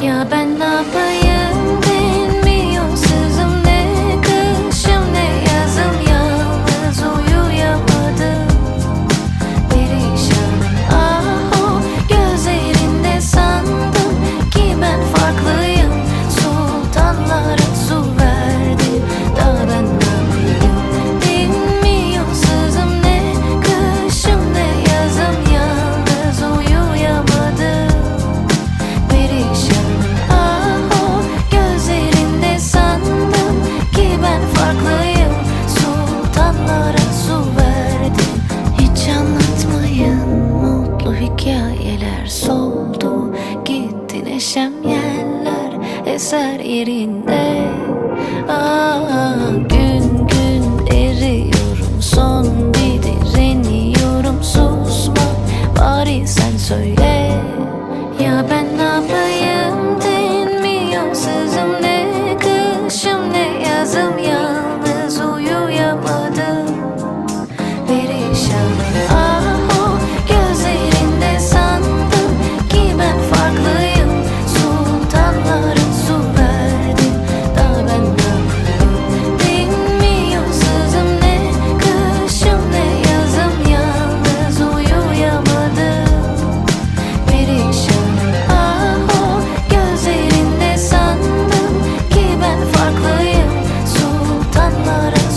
夜半。Hikayeler soldu Gitti neşem yerler eser yerinde. Aa, Gün gün eriyorum son bir direniyorum. Susma bari sen söyle. Ya ben ne yapayım haklıyım Sultanlara